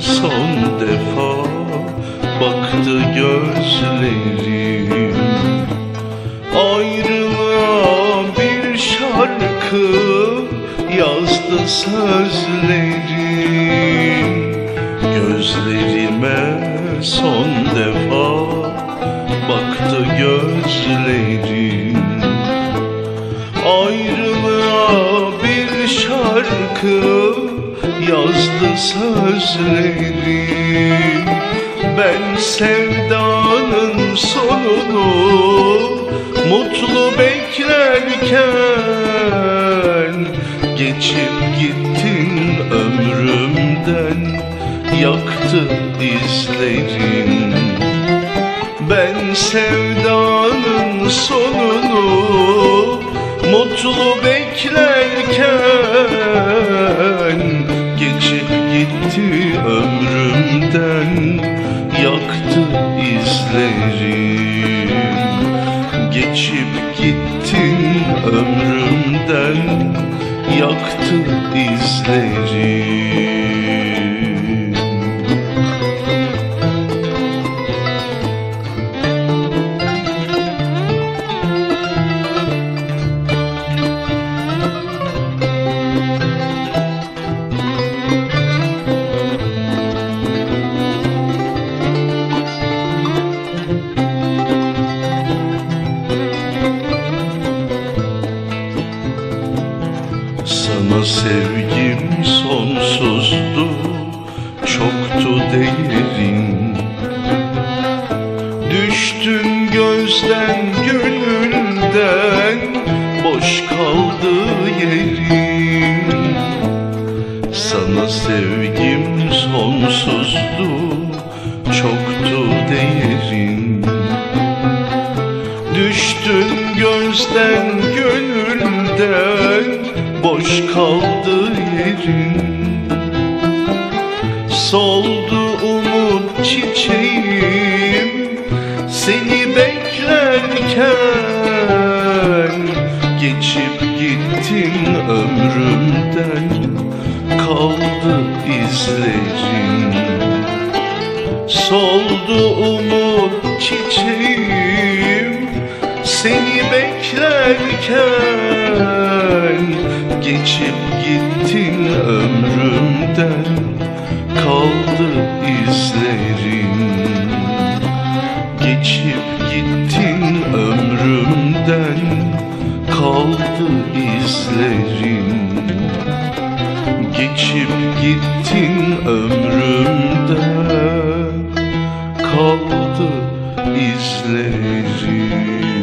son defa baktı gözlerim. Ayrılığa bir şarkı yazdı sözlerim. Gözlerime son defa baktı gözlerim. Ayrılığa bir şarkı yazdı sözlerim Ben sevdanın sonunu mutlu beklerken Geçip gittin ömrümden yaktı izlerin ben sevdanın sonunu mutlu beklerken Geçip gitti ömrümden yaktı izlerim. Geçip gittin ömrümden yaktı izlerim Sana sevgim sonsuzdu, çoktu değerin. Düştün gözden gönülden, boş kaldı yerin. Sana sevgim sonsuzdu, çoktu değerin. Düştün gözden gönülden Boş kaldı yerin Soldu umut çiçeğim Seni beklerken. Geçip gittin ömrümden Kaldı izlerin Soldu umut çiçeğim Seni beklerken geçip gittin ömrümden Kaldı izlerin. Geçip gittin ömrümden Kaldı izlerin. Geçip gittin ömrümden Kaldı izlerin.